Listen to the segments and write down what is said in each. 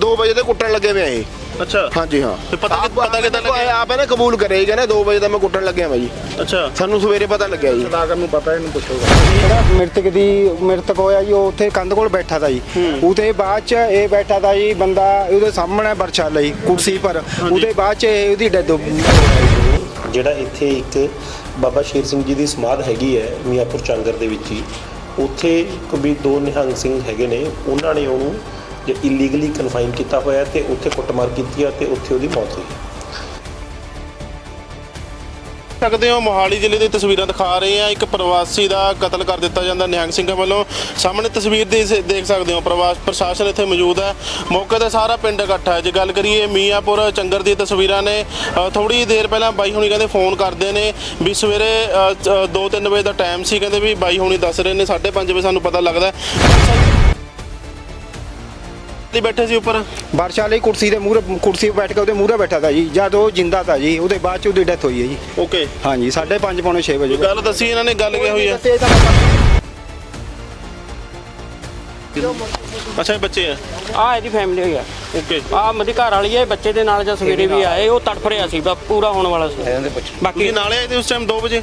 2 ਵਜੇ ਤੇ ਕੁੱਟਣ ਲੱਗੇ ਵੇ ਇਹ। ਅੱਛਾ। ਹਾਂਜੀ ਹਾਂ। ਤੇ ਪਤਾ ਕਿ- ਪਤਾ ਕਿੱਦਾਂ ਲੱਗਿਆ? ਆਪ ਇਹਨੇ ਕਬੂਲ ਕਰਿਆ ਜੀ ਕਹਿੰਦੇ 2 ਵਜੇ ਤਾਂ ਮੈਂ ਕੁੱਟਣ ਲੱਗਿਆ ਜੀ ਅੱਛਾ। ਸਾਨੂੰ ਸਵੇਰੇ ਪਤਾ ਲੱਗਿਆ ਜੀ। ਸਦਾਗਰ ਨੂੰ ਪਤਾ ਇਹਨੂੰ ਪੁੱਛੋਗਾ ਜਿਹੜਾ ਮ੍ਰਿਤਕ ਦੀ ਮ੍ਰਿਤਕ ਹੋਇਆ ਜੀ ਉਹ ਉੱਥੇ ਕੰਧ ਕੋਲ ਬੈਠਾ ਤਾ ਜੀ। ਉਹਦੇ ਬਾਅਦ ਚ ਇਹ ਬੈਠਾ ਤਾ ਜੀ ਬੰਦਾ ਉਹਦੇ ਸਾਹਮਣੇ ਬਰਛਾ ਲਈ ਕੁਰਸੀ ਪਰ। ਉਹਦੇ ਬਾਅਦ ਚ ਇਹ ਉਹਦੀ ਡੈਡ ਜਿਹੜਾ ਇੱਥੇ ਇੱਕ ਬਾਬਾ ਸ਼ੇਰ ਸਿੰਘ ਜੀ ਦੀ ਸਮਾਧ ਹੈਗੀ ਹੈ ਮੀਆਂਪੁਰ ਚਾਂਗਰ ਦੇ ਵਿੱਚ ਹੀ ਉੱਥੇ ਕਬੀ ਦੋ ਨਿਹੰਗ ਸਿੰਘ ਹੈਗੇ ਨੇ ਉਹਨਾਂ ਨੇ ਉਹਨੂੰ ਜੇ ਇਲੀਗਲੀ ਕਨਫਾਈਨ ਕੀਤਾ ਹੋਇਆ ਤੇ ਉੱਥੇ ਕੁੱਟਮਾਰ ਕੀਤੀ ਹੈ ਤੇ ਉੱਥੇ ਉਹਦੀ ਮੌਤ ਹੋਈ ਸਕਦੇ ਹੋ, ਮੋਹਾਲੀ ਜ਼ਿਲ੍ਹੇ ਦੀ ਤਸਵੀਰਾਂ ਦਿਖਾ ਰਹੇ ਆ ਇੱਕ ਪ੍ਰਵਾਸੀ ਦਾ ਕਤਲ ਕਰ ਦਿੱਤਾ ਜਾਂਦਾ ਨਿਹੰਗ ਸਿੰਘਾਂ ਵੱਲੋਂ। ਸਾਹਮਣੇ ਤਸਵੀਰ ਦੇ ਦੇਖ ਸਕਦੇ ਹੋ, ਪ੍ਰਵਾਸ ਪ੍ਰਸ਼ਾਸਨ ਇੱਥੇ ਮੌਜੂਦ ਹੈ। ਮੌਕੇ ਤੇ ਸਾਰਾ ਪਿੰਡ ਇਕੱਠਾ ਹੈ। ਜੇ ਗੱਲ ਕਰੀਏ ਮੀਆਂਪੁਰ ਚੰਗਰ ਦੀ ਤਸਵੀਰਾਂ ਨੇ ਥੋੜੀ ਦੇਰ ਪਹਿਲਾਂ ਬਾਈ ਹੁਣੀ ਕਹਿੰਦੇ ਫੋਨ ਕਰਦੇ ਨੇ ਵੀ ਸਵੇਰੇ 2-3 ਵਜੇ ਦਾ ਟਾਈਮ ਸੀ। ਕਹਿੰਦੇ ਵੀ ਬਾਈ ਹੁਣੀ ਦੱਸ ਰਹੇ ਨੇ 5:30 ਵਜੇ ਸਾਨੂੰ ਪਤਾ ਲੱਗਦਾ ਤੇ ਬੈਠੇ ਸੀ ਉੱਪਰ? ਬਾਰਿਸ਼ ਵਾਲੀ ਕੁਰਸੀ ਦੇ ਮੂਹਰੇ ਕੁਰਸੀ 'ਤੇ ਬੈਠ ਕੇ ਉਹਦੇ ਮੂਹਰੇ ਬੈਠਾ ਤਾ ਜੀ। ਜਦ ਉਹ ਜਿੰਦਾ ਤਾ ਜੀ ਉਹਦੇ ਬਾਅਦ ਚ ਉਹਦੀ ਡੈਥ ਹੋਈ ਹੈ ਜੀ। ਓਕੇ ਹਾਂਜੀ 5:30 6 ਵਜੇ। ਗੱਲ ਦੱਸੀ ਇਹਨਾਂ ਨੇ ਗੱਲ ਕੀ ਹੋਈ ਹੈ? ਅੱਛਾ ਇਹ ਬੱਚੇ ਆ? ਆ ਇਹਦੀ ਫੈਮਿਲੀ ਆ। ਓਕੇ ਆ ਮੇਰੀ ਬੱਚੇ ਦੇ ਨਾਲ ਜਾਂ ਸਵੇਰੇ ਵੀ ਆਏ ਉਹ ਤੜਫ ਰਿਹਾ ਸੀ ਬਾਕੀ ਨਾਲੇ ਆਏ ਤੇ ਉਸ ਟਾਈਮ 2 ਵਜੇ?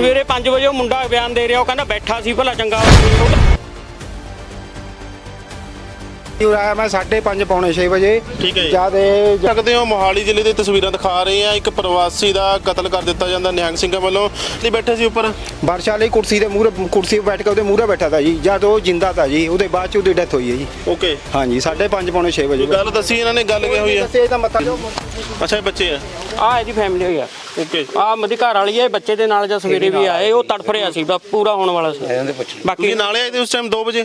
ਸਵੇਰੇ 5 ਵਜੇ ਉਹ ਮੁੰਡਾ ਬਿਆਨ ਦੇ ਰਿਹਾ ਉਹ ਕਹਿੰਦਾ ਬੈਠਾ ਸੀ ਭਲਾ ਚੰਗਾ ਉਹ ਆਇਆ ਮੈਂ 5:30 ਪੌਣੇ 6 ਵਜੇ। ਠੀਕ ਹੈ ਜੀ। ਜਦ ਇਹ ਸਕਦੇ ਹੋ ਮੋਹਾਲੀ ਜ਼ਿਲ੍ਹੇ ਦੀ ਤਸਵੀਰਾਂ ਦਿਖਾ ਰਹੇ ਆ ਇੱਕ ਪ੍ਰਵਾਸੀ ਦਾ ਕਤਲ ਕਰ ਦਿੱਤਾ ਜਾਂਦਾ ਨਿਹੰਗ ਸਿੰਘਾਂ ਵੱਲੋਂ। ਤੇ ਬੈਠੇ ਸੀ ਉੱਪਰ। ਬਰਛਾ ਲਈ ਕੁਰਸੀ ਦੇ ਮੂਹਰੇ ਕੁਰਸੀ 'ਤੇ ਬੈਠ ਕੇ ਉਹਦੇ ਮੂਹਰੇ ਬੈਠਾ ਤਾ ਜੀ। ਜਦ ਉਹ ਜਿੰਦਾ ਤਾ ਜੀ। ਉਹਦੇ ਬਾਅਦ ਚ ਉਹਦੀ ਡੈਥ ਹੋਈ ਹੈ ਜੀ। ਓਕੇ। ਹਾਂਜੀ 5:30 ਪੌਣੇ 6 ਵਜੇ ਗੱਲ ਦੱਸੀ ਇਹਨਾਂ ਨੇ? ਗੱਲ ਕੀ ਹੋਈ ਹੈ? ਦੱਸੇ ਤਾਂ ਮੱਥਾ ਅੱਛਾ ਇਹ ਬੱਚੇ ਆ। ਆ ਇਹਦੀ ਫੈਮਿਲੀ ਹੋਈ ਆ। ਓਕੇ ਆ ਮਦੀ ਘਰ ਵਾਲੀ ਹੈ ਬੱਚੇ ਦੇ ਨਾਲ ਜਾਂ ਸਵੇਰੇ ਵੀ ਆਏ ਉਹ ਤੜਫ ਰਿਹਾ ਸੀ ਪੂਰਾ ਹੋਣ ਵਾਲਾ ਸੀ। ਬਾਕੀ ਤੁਸੀਂ ਨਾਲੇ ਆਏ ਉਸ ਟਾਈਮ 2 ਵਜੇ?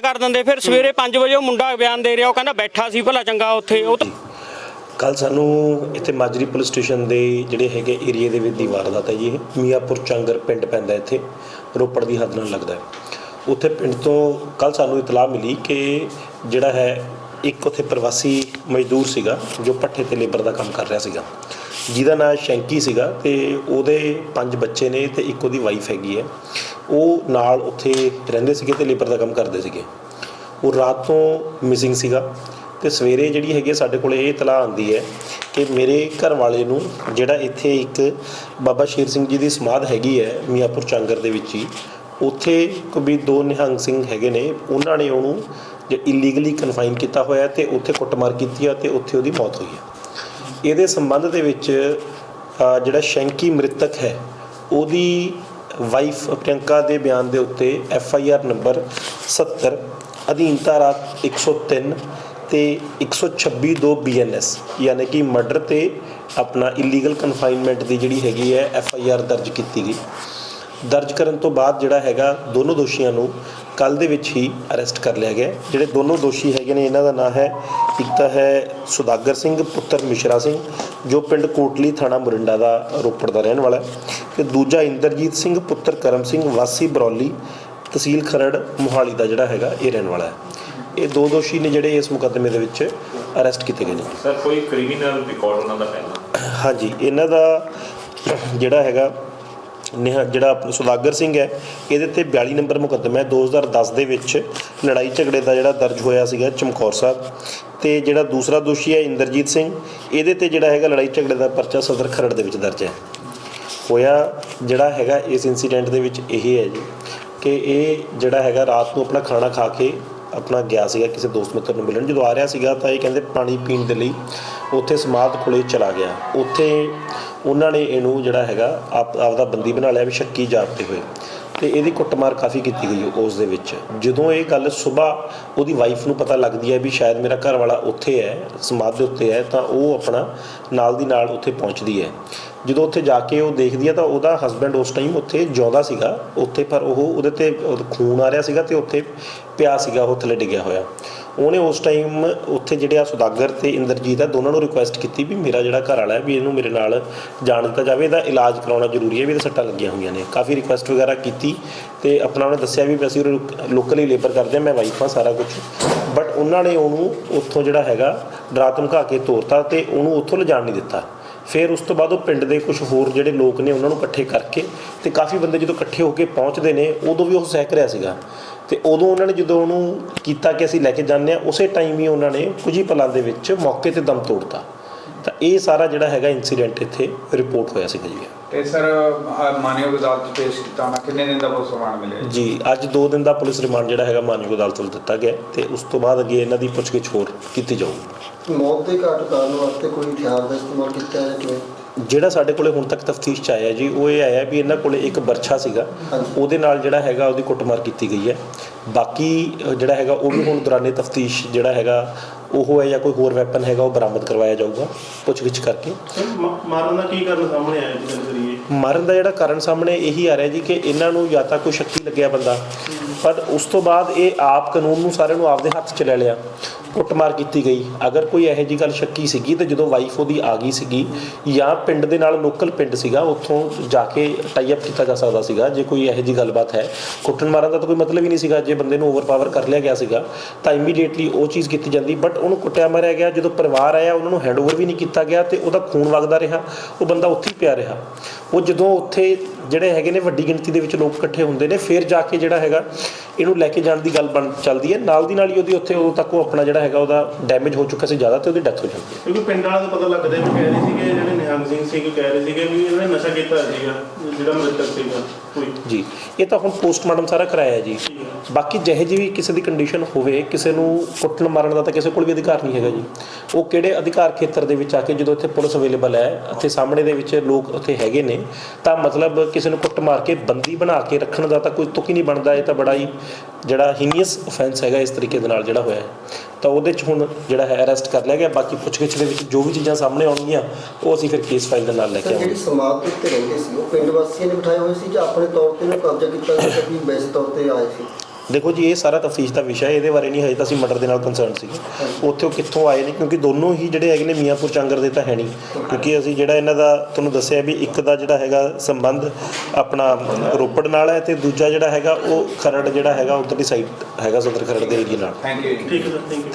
ਕਰ ਦਿੰਦੇ, ਫਿਰ ਸਵੇਰੇ 5 ਵਜੇ ਉਹ ਮੁੰਡਾ ਬਿਆਨ ਦੇ ਰਿਹਾ, ਉਹ ਕਹਿੰਦਾ ਬੈਠਾ ਸੀ, ਭਲਾ ਚੰਗਾ ਉੱਥੇ, ਉਹ ਤਾਂ ਕੱਲ ਸਾਨੂੰ ਇੱਥੇ ਮਾਜਰੀ ਪੁਲਿਸ ਸਟੇਸ਼ਨ ਦੇ ਜਿਹੜੇ ਹੈਗੇ ਏਰੀਏ ਦੇ ਵਿੱਚ ਦੀ ਵਾਰਦਾਤ ਹੈ ਜੀ ਇਹ। ਮੀਆਂਪੁਰ ਚਾਂਗਰ ਪਿੰਡ ਪੈਂਦਾ ਇੱਥੇ, ਰੋਪੜ ਦੀ ਹੱਦ ਨਾਲ ਲੱਗਦਾ ਹੈ। ਉੱਥੇ ਪਿੰਡ ਤੋਂ ਕੱਲ ਸਾਨੂੰ ਇਤਲਾਹ ਮਿਲੀ ਕਿ ਜਿਹੜਾ ਹੈ ਇੱਕ ਉੱਥੇ ਪ੍ਰਵਾਸੀ ਮਜ਼ਦੂਰ ਸੀਗਾ, ਜੋ ਪੱਠੇ ਤੇ ਲੇਬਰ ਦਾ ਕੰਮ ਕਰ ਰਿਹਾ ਸੀਗਾ। ਜਿਹਦਾ ਨਾਮ ਸ਼ੈਂਕੀ ਸੀਗਾ ਤੇ ਉਹਦੇ ਪੰਜ ਬੱਚੇ ਨੇ ਤੇ ਇੱਕ ਉਹਦੀ ਵਾਈਫ ਹੈਗੀ ਹੈ। ਉਹ ਨਾਲ ਉੱਥੇ ਰਹਿੰਦੇ ਸੀਗੇ ਤੇ ਲੇਬਰ ਦਾ ਕੰਮ ਕਰਦੇ ਸੀਗੇ। ਉਹ ਰਾਤ ਤੋਂ ਮਿਸਿੰਗ ਸੀਗਾ ਤੇ ਸਵੇਰੇ ਜਿਹੜੀ ਹੈਗੀ ਹੈ ਸਾਡੇ ਕੋਲ ਇਹ ਇਤਲਾਹ ਆਂਦੀ ਹੈ ਕਿ ਮੇਰੇ ਘਰ ਵਾਲੇ ਨੂੰ ਜਿਹੜਾ ਇੱਥੇ ਇੱਕ ਬਾਬਾ ਸ਼ੇਰ ਸਿੰਘ ਜੀ ਦੀ ਸਮਾਧ ਹੈਗੀ ਹੈ ਮੀਆਂਪੁਰ ਚਾਂਗਰ ਦੇ ਵਿੱਚ ਹੀ, ਉੱਥੇ ਕੋਈ ਦੋ ਨਿਹੰਗ ਸਿੰਘ ਹੈਗੇ ਨੇ, ਉਹਨਾਂ ਨੇ ਉਹਨੂੰ ਜੇ ਇਲੀਗਲੀ ਕਨਫਾਈਨ ਕੀਤਾ ਹੋਇਆ ਹੈ ਤੇ ਉੱਥੇ ਕੁੱਟਮਾਰ ਕੀਤੀ ਆ ਤੇ ਉੱਥੇ ਉਹਦੀ ਮੌਤ ਹੋਈ ਹੈ। ਇਹਦੇ ਸੰਬੰਧ ਦੇ ਵਿੱਚ ਜਿਹੜਾ ਸ਼ੈਂਕੀ ਮ੍ਰਿਤਕ ਹੈ, ਉਹਦੀ ਵਾਈਫ ਪ੍ਰਿਯੰਕਾ ਦੇ ਬਿਆਨ ਦੇ ਉੱਤੇ ਐਫ ਆਈ ਆਰ ਨੰਬਰ 70 ਅਧੀਨ ਧਾਰਾ 103 ਤੇ 126 2 ਬੀਐਨਐਸ ਯਾਨੀ ਕਿ ਮਰਡਰ ਤੇ ਆਪਣਾ ਇਲੀਗਲ ਕਨਫਾਈਨਮੈਂਟ ਦੀ ਜਿਹੜੀ ਹੈਗੀ ਹੈ ਐਫ ਆਈ ਆਰ ਦਰਜ ਕੀਤੀ ਗਈ। ਦਰਜ ਕਰਨ ਤੋਂ ਬਾਅਦ ਜਿਹੜਾ ਹੈਗਾ, ਦੋਨੋਂ ਦੋਸ਼ੀਆਂ ਨੂੰ ਕੱਲ ਦੇ ਵਿੱਚ ਹੀ ਅਰੈਸਟ ਕਰ ਲਿਆ ਗਿਆ ਜਿਹੜੇ ਦੋਨੋਂ ਦੋਸ਼ੀ ਹੈਗੇ ਨੇ ਇਹਨਾਂ ਦਾ ਨਾਮ ਹੈ ਇੱਕ ਤਾਂ ਹੈ ਸੁਦਾਗਰ ਸਿੰਘ ਪੁੱਤਰ ਮਿਸ਼ਰਾ ਸਿੰਘ ਜੋ ਪਿੰਡ ਕੋਟਲੀ ਥਾਣਾ ਮੁਰਿੰਡਾ ਦਾ ਰੋਪੜ ਦਾ ਰਹਿਣ ਵਾਲਾ ਹੈ। ਤੇ ਦੂਜਾ ਇੰਦਰਜੀਤ ਸਿੰਘ ਪੁੱਤਰ ਕਰਮ ਸਿੰਘ ਵਾਸੀ ਬਰੌਲੀ ਤਹਿਸੀਲ ਖਰੜ ਮੋਹਾਲੀ ਦਾ ਜਿਹੜਾ ਹੈਗਾ ਇਹ ਰਹਿਣ ਵਾਲਾ ਹੈ। ਇਹ ਦੋ ਦੋਸ਼ੀ ਨੇ ਜਿਹੜੇ ਇਸ ਮੁਕੱਦਮੇ ਦੇ ਵਿੱਚ ਅਰੈਸਟ ਕੀਤੇ ਗਏ ਨੇ। ਸਰ ਕੋਈ ਕ੍ਰਿਮੀਨਲ ਰਿਕਾਰਡ ਉਹਨਾਂ ਦਾ ਪਹਿਲਾਂ ਹਾਂਜੀ ਇਹਨਾਂ ਦਾ ਜਿਹੜਾ ਹੈਗਾ ਨਿਹ ਜਿਹੜਾ ਆਪਣਾ ਸੁਦਾਗਰ ਸਿੰਘ ਹੈ, ਇਹਦੇ ਤੇ 42 ਨੰਬਰ ਮੁਕੱਦਮਾ ਹੈ। 2010 ਦੇ ਵਿੱਚ ਲੜਾਈ ਝਗੜੇ ਦਾ ਜਿਹੜਾ ਦਰਜ ਹੋਇਆ ਸੀਗਾ ਚਮਕੌਰ ਸਾਹਿਬ। ਤੇ ਜਿਹੜਾ ਦੂਸਰਾ ਦੋਸ਼ੀ ਹੈ ਇੰਦਰਜੀਤ ਸਿੰਘ, ਇਹਦੇ ਤੇ ਜਿਹੜਾ ਹੈਗਾ ਲੜਾਈ ਝਗੜੇ ਦਾ ਪਰਚਾ ਸਦਰ ਖਰੜ ਦੇ ਵਿੱਚ ਦਰਜ ਹੈ। ਹੋਇਆ ਜਿਹੜਾ ਹੈਗਾ ਇਸ ਇਨਸੀਡੈਂਟ ਦੇ ਵਿੱਚ ਇਹ ਹੈ ਜੀ ਕਿ ਇਹ ਜਿਹੜਾ ਹੈਗਾ ਰਾਤ ਨੂੰ ਆਪਣਾ ਖਾਣਾ ਖਾ ਕੇ ਆਪਣਾ ਗਿਆ ਸੀਗਾ, ਕਿਸੇ ਦੋਸਤ ਮਿੱਤਰ ਨੂੰ ਮਿਲਣ। ਜਦੋਂ ਆ ਰਿਹਾ ਸੀਗਾ ਤਾਂ ਇਹ ਕਹਿੰਦੇ ਪਾਣੀ ਪੀਣ ਦੇ ਲਈ ਉੱਥੇ ਸਮਾਧ ਕੋਲੇ ਚਲਾ ਗਿਆ। ਉੱਥੇ ਉਹਨਾਂ ਨੇ ਇਹਨੂੰ ਜਿਹੜਾ ਹੈਗਾ, ਆਪ, ਆਪਦਾ ਬੰਦੀ ਬਣਾ ਲਿਆ ਵੀ ਸ਼ੱਕੀ ਜਾਪਦੇ ਹੋਏ। ਤੇ ਇਹਦੀ ਕੁੱਟਮਾਰ ਕਾਫੀ ਕੀਤੀ ਗਈ ਉਸ ਦੇ ਵਿੱਚ। ਜਦੋਂ ਇਹ ਗੱਲ ਸਵੇਰ ਉਹਦੀ ਵਾਈਫ ਨੂੰ ਪਤਾ ਲੱਗਦੀ ਹੈ ਵੀ ਸ਼ਾਇਦ ਮੇਰਾ ਘਰ ਵਾਲਾ ਉੱਥੇ ਹੈ, ਸਮਾਧ ਦੇ ਉੱਤੇ ਹੈ, ਤਾਂ ਉਹ ਆਪਣਾ ਨਾਲ ਦੀ ਨਾਲ ਉੱਥੇ ਪਹੁੰਚਦੀ ਹੈ। ਜਦੋਂ ਉੱਥੇ ਜਾ ਕੇ ਉਹ ਦੇਖਦੀ ਆ ਤਾਂ ਉਹਦਾ ਹਸਬੰਡ ਉਸ ਟਾਈਮ ਉੱਥੇ ਜਿਉਂਦਾ ਸੀਗਾ। ਉੱਥੇ ਪਰ ਉਹ ਉਹਦੇ ਤੇ ਖੂਨ ਆ ਰਿਹਾ ਸੀਗਾ ਤੇ ਉੱਥੇ ਪਿਆ ਸੀਗਾ, ਉਹ ਥੱਲੇ ਡਿੱਗਿਆ ਹੋਇਆ। ਉਹਨੇ ਉਸ ਟਾਈਮ ਉੱਥੇ ਜਿਹੜੇ ਆ ਸੁਦਾਗਰ ਤੇ ਇੰਦਰਜੀਤ ਆ, ਦੋਨਾਂ ਨੂੰ ਰਿਕੁਐਸਟ ਕੀਤੀ ਵੀ ਮੇਰਾ ਜਿਹੜਾ ਘਰ ਵਾਲਾ ਹੈ ਵੀ ਇਹਨੂੰ ਮੇਰੇ ਨਾਲ ਜਾਣ ਦਿੱਤਾ ਜਾਵੇ, ਇਹਦਾ ਇਲਾਜ ਕਰਾਉਣਾ ਜ਼ਰੂਰੀ ਹੈ, ਵੀ ਇਹਦੇ ਸੱਟਾਂ ਲੱਗੀਆਂ ਹੋਈਆਂ ਨੇ। ਕਾਫੀ ਰਿਕੁਐਸਟ ਵਗੈਰਾ ਕੀਤੀ ਤੇ ਆਪਣਾ ਉਹਨੇ ਦੱਸਿਆ ਵੀ ਅਸੀਂ ਲੋਕਲੀ ਲੇਬਰ ਕਰਦੇ ਹਾਂ ਮੈਂ ਵਾਈਫ ਹਾਂ ਸਾਰਾ ਕੁਝ ਬਟ ਉਹਨਾਂ ਨੇ ਉਹਨੂੰ ਉੱਥੋਂ ਜਿਹੜਾ ਹੈਗਾ ਡਰਾ ਧਮਕਾ ਕੇ ਤੋਰਤਾ ਤੇ ਉਹਨੂੰ ਉੱਥੋਂ ਲਿਜਾਣ ਨਹੀਂ ਦਿੱਤਾ। ਫਿਰ ਉਸ ਤੋਂ ਬਾਅਦ ਉਹ ਪਿੰਡ ਦੇ ਕੁਝ ਹੋਰ ਜਿਹੜੇ ਲੋਕ ਨੇ ਉਹਨਾਂ ਨੂੰ ਇਕੱਠੇ ਕਰਕੇ ਤੇ ਕਾਫੀ ਬੰਦੇ ਜਦੋਂ ਇਕੱਠੇ ਹੋ ਕੇ ਪਹੁੰਚਦੇ ਨੇ, ਉਦੋਂ ਵੀ ਉਹ ਸਹਿਕ ਰਿਹਾ ਸੀਗਾ। ਤੇ ਉਦੋਂ ਉਹਨਾਂ ਨੇ ਜਦੋਂ ਉਹਨੂੰ ਕੀਤਾ ਕਿ ਅਸੀਂ ਲੈ ਕੇ ਜਾਂਦੇ ਆ ਉਸੇ ਟਾਈਮ ਹੀ ਉਹਨਾਂ ਨੇ ਕੁਝ ਹੀ ਪਲਾਂ ਦੇ ਵਿੱਚ ਮੌਕੇ ਤੇ ਦਮ ਤੋੜਤਾ। ਤਾਂ ਇਹ ਸਾਰਾ ਜਿਹੜਾ ਹੈਗਾ ਇਨਸੀਡੈਂਟ ਇੱਥੇ ਰਿਪੋਰਟ ਹੋਇਆ ਸੀਗਾ ਜੀ। ਤੇ ਸਰ ਅਹ ਮਾਨਯੋਗ ਅਦਾਲਤ 'ਚ ਪੇਸ਼ ਕੀਤਾ ਹੋਣਾ ਕਿੰਨੇ ਦਿਨ ਦਾ ਪੁਲਿਸ ਰਿਮਾਂਡ ਮਿਲਿਆ ਜੀ? ਅੱਜ 2 ਦਿਨ ਦਾ ਪੁਲਿਸ ਰਿਮਾਂਡ ਜਿਹੜਾ ਹੈਗਾ ਮਾਨਯੋਗ ਅਦਾਲਤ ਵੱਲੋਂ ਦਿੱਤਾ ਗਿਆ ਤੇ ਉਸ ਤੋਂ ਬਾਅਦ ਅੱਗੇ ਇਹਨਾਂ ਦੀ ਪੁੱਛਗਿੱਛ ਹੋਰ ਕੀਤੀ ਜਾਊਗੀ। ਮੌਤ ਦੇ ਘਾਟ ਕਾਰਨ ਵਾਸਤੇ ਕੋਈ ਹਥਿਆਰ ਦਾ ਇਸਤੇਮਾਲ ਕੀਤਾ ਹੈ ਕਿਵੇਂ? ਜਿਹੜਾ ਸਾਡੇ ਕੋਲੇ ਹੁਣ ਤੱਕ ਤਫਤੀਸ਼ ਚ ਆਇਆ ਜੀ ਉਹ ਇਹ ਆਇਆ ਵੀ ਇਹਨਾਂ ਕੋਲੇ ਇੱਕ ਬਰਛਾ ਸੀਗਾ। ਉਹਦੇ ਨਾਲ ਜਿਹੜਾ ਹੈਗਾ ਉਹਦੀ ਕੁੱਟਮਾਰ ਕੀਤੀ ਗਈ ਹੈ। ਬਾਕੀ ਜਿਹੜਾ ਹੈਗਾ ਉਹ ਵੀ ਹੁਣ ਦੌਰਾਨੇ ਤਫਤੀਸ਼ ਜਿਹੜਾ ਹੈਗਾ ਉਹ ਹੈ ਜਾਂ ਕੋਈ ਹੋਰ ਵੈਪਨ ਹੈਗਾ ਉਹ ਬਰਾਮਦ ਕਰਵਾਇਆ ਜਾਊਗਾ ਪੁੱਛਗਿੱਛ ਕਰਕੇ। ਮਾਰਨ ਦਾ ਕੀ ਕਾਰਨ ਸਾਹਮਣੇ ਆਇਆ ਜੀ ਕਰੀਏ ਮਰਨ ਦਾ ਜਿਹੜਾ ਕਾਰਨ ਸਾਹਮਣੇ ਇਹੀ ਆ ਰਿਹਾ ਜੀ ਕਿ ਇਹਨਾਂ ਨੂੰ ਜਾਂ ਤਾਂ ਕੋਈ ਸ਼ੱਕੀ ਲੱਗਿਆ ਬੰਦਾ। ਪਰ ਉਸ ਤੋਂ ਬਾਅਦ ਇਹ ਆਪ ਕਾਨੂੰਨ ਨੂੰ ਸਾਰਿਆਂ ਨੂੰ ਆਪਦੇ ਹੱਥ 'ਚ ਲੈ ਲਿਆ। ਕੁੱਟਮਾਰ ਕੀਤੀ ਗਈ। ਅਗਰ ਕੋਈ ਇਹੋ ਜੀ ਗੱਲ ਸ਼ੱਕੀ ਸੀਗੀ ਤੇ ਜਦੋਂ ਵਾਈਫ ਉਹਦੀ ਆ ਗਈ ਸੀਗੀ ਜਾਂ ਪਿੰਡ ਦੇ ਨਾਲ ਲੋਕਲ ਪਿੰਡ ਸੀਗਾ, ਉੱਥੋਂ ਜਾ ਕੇ ਟਾਈ ਅਪ ਕੀਤਾ ਜਾ ਸਕਦਾ ਸੀਗਾ। ਜੇ ਕੋਈ ਇਹੋ ਜੀ ਗੱਲਬਾਤ ਹੈ, ਕੁੱਟਣ ਮਾਰਨ ਦਾ ਤਾਂ ਕੋਈ ਮਤਲਬ ਹੀ ਨਹੀਂ ਸੀਗਾ। ਜੇ ਬੰਦੇ ਨੂੰ ਓਵਰਪਾਵਰ ਕਰ ਲਿਆ ਗਿਆ ਸੀਗਾ, ਤਾਂ ਇਮੀਡੀਏਟਲੀ ਉਹ ਚੀਜ਼ ਕੀਤੀ ਜਾਂਦੀ। ਬਟ ਉਹਨੂੰ ਕੁੱਟਿਆ ਮਾਰਿਆ ਗਿਆ। ਜਦੋਂ ਪਰਿਵਾਰ ਆਇਆ, ਉਹਨਾਂ ਨੂੰ ਹੈਂਡਓਵਰ ਵੀ ਨਹੀਂ ਕੀਤਾ ਗਿਆ ਤੇ ਉਹਦਾ ਖੂਨ ਵਗਦਾ ਰਿਹਾ। ਉਹ ਬੰਦਾ ਉੱਥੇ ਹੀ ਪਿਆ ਰਿਹਾ। ਉਹ ਜਦੋਂ ਉੱਥੇ ਜਿਹੜੇ ਹੈਗੇ ਨੇ ਵੱਡੀ ਗਿਣਤੀ ਦੇ ਵਿੱਚ ਲੋਕ ਇਕੱਠੇ ਹੁੰਦੇ ਨੇ ਫਿਰ ਜਾ ਕੇ ਜਿਹੜਾ ਹੈਗਾ ਇਹਨੂੰ ਲੈ ਕੇ ਜਾਣ ਦੀ ਗੱਲ ਬਣ ਚੱਲਦੀ ਹੈ। ਨਾਲ ਦੀ ਨਾਲ ਹੀ ਉਹਦੀ ਉੱਥੇ ਉਦੋਂ ਤੱਕ ਉਹ ਆਪਣਾ ਜਿਹੜਾ ਹੈਗਾ ਉਹਦਾ ਡੈਮੇਜ ਹੋ ਚੁੱਕਾ ਸੀ ਜ਼ਿਆਦਾ ਤੇ ਉਹਦੀ ਡੈਥ ਹੋ ਜਾਂਦੀ ਹੈ। ਕਿਉਂਕਿ ਪਿੰਡ ਵਾਲਿਆਂ ਨੂੰ ਪਤਾ ਲੱਗਦਾ ਵੀ ਕਹਿ ਰਹੇ ਸੀਗੇ ਜਿਹੜੇ ਨਿਹੰਗ ਸਿੰਘ ਸੀ ਕਹਿ ਰਹੇ ਸੀਗੇ ਵੀ ਇਹਨਾਂ ਨਸ਼ਾ ਕੀਤਾ ਸੀਗਾ ਜਿਹੜਾ ਮ੍ਰਿਤਕ ਸੀਗਾ ਕੋਈ। ਜੀ ਇਹ ਤਾਂ ਹੁਣ ਪੋਸਟਮਾਰਟਮ ਸਾਰਾ ਕਰਾਇਆ ਜੀ। ਬਾਕੀ ਜਿਹੇ ਜਿਹੀ ਵੀ ਕਿਸੇ ਦੀ ਕੰਡੀਸ਼ਨ ਹੋਵੇ, ਕਿਸੇ ਨੂੰ ਕੁੱਟਣ ਮਾਰਨ ਦਾ ਤਾਂ ਕਿਸੇ ਕੋਲ ਵੀ ਅਧਿਕਾਰ ਨਹੀਂ ਹੈਗਾ ਜੀ। ਉਹ ਕਿਹੜੇ ਅਧਿਕਾਰ ਖੇਤਰ ਦੇ ਵਿੱਚ ਆ ਕੇ ਜਦੋਂ ਇੱਥੇ ਪੁਲਿਸ ਅਵੇਲੇਬਲ ਹੈ ਅਤੇ ਸਾਹਮਣੇ ਦੇ ਵਿੱਚ ਲੋਕ ਉੱਥੇ ਹੈਗੇ ਨੇ, ਤਾਂ ਮਤਲਬ ਕਿਸੇ ਨੂੰ ਕੁੱਟ ਮਾਰ ਕੇ ਬੰਦੀ ਬਣਾ ਕੇ ਰੱਖਣ ਦਾ ਤਾਂ ਕੋਈ ਤੁਕ ਹੀ ਨਹੀਂ ਬਣਦਾ, ਇਹ ਤਾਂ ਬੜਾ ਹੀ ਜਿਹੜਾ ਹੀਨੀਅਸ ਅਫੈਂਸ ਹੈਗਾ ਇਸ ਤਰੀਕੇ ਦੇ ਨਾਲ ਜਿਹੜਾ ਹੋਇਆ ਹੈ। ਤਾਂ ਉਹਦੇ 'ਚ ਹੁਣ ਜਿਹੜਾ ਹੈ ਅਰੈਸਟ ਕਰ ਲਿਆ ਗਿਆ। ਬਾਕੀ ਪੁੱਛਗਿੱਛ ਦੇ ਵਿੱਚ ਜੋ ਵੀ ਚੀਜ਼ਾਂ ਸਾਹਮਣੇ ਆਉਣਗੀਆਂ ਉਹ ਅਸੀਂ ਫਿਰ ਕੇਸ ਫਾਈਲ ਦੇ ਨਾਲ ਲੈ ਕੇ ਆਵਾਂਗੇ ਜਿਹੜੀ ਸਮਾਧ ਦੇ ਉੱਤੇ ਰਹਿੰਦੇ ਸੀ ਉਹ ਪਿੰਡ ਵਾਸੀਆਂ ਨੇ ਬਿਠਾਏ ਹੋਏ ਸੀ ਜਾਂ ਆਪਣੇ ਤੌਰ ਤੇ ਉਹਨੂੰ ਕਬਜ਼ਾ ਕੀਤਾ ਸੀ ਕਿ ਵੈਸੇ ਤੌਰ ਤੇ ਆਏ ਸੀ? ਦੇਖੋ ਜੀ ਇਹ ਸਾਰਾ ਤਫਤੀਸ਼ ਦਾ ਵਿਸ਼ਾ ਹੈ ਇਹਦੇ ਬਾਰੇ ਨਹੀਂ ਹਜੇ ਤਾਂ ਅਸੀਂ ਮਰਡਰ ਦੇ ਨਾਲ ਕੰਸਰਨ ਸੀਗੇ ਉੱਥੇ ਉਹ ਕਿੱਥੋਂ ਆਏ ਨੇ ਕਿਉਂਕਿ ਦੋਨੋਂ ਹੀ ਜਿਹੜੇ ਹੈਗੇ ਨੇ ਮੀਆਂਪੁਰ ਚਾਂਗਰ ਦੇ ਤਾਂ ਹੈ ਨਹੀਂ। ਕਿਉਂਕਿ ਅਸੀਂ ਜਿਹੜਾ ਇਹਨਾਂ ਦਾ ਤੁਹਾਨੂੰ ਦੱਸਿਆ ਵੀ ਇੱਕ ਦਾ ਜਿਹੜਾ ਹੈਗਾ ਸੰਬੰਧ ਆਪਣਾ ਰੋਪੜ ਨਾਲ ਹੈ ਤੇ ਦੂਜਾ ਜਿਹੜਾ ਹੈਗਾ ਉਹ ਖਰੜ ਜਿਹੜਾ ਹੈਗਾ ਉਧਰਲੀ ਸਾਈਡ ਹੈਗਾ ਸਦਰ ਖਰੜ ਦੇ ਏਰੀਆ ਨਾਲ। ਥੈਂਕ ਯੂ ਠੀਕ ਹੈ ਸਰ ਥੈਂਕ ਯੂ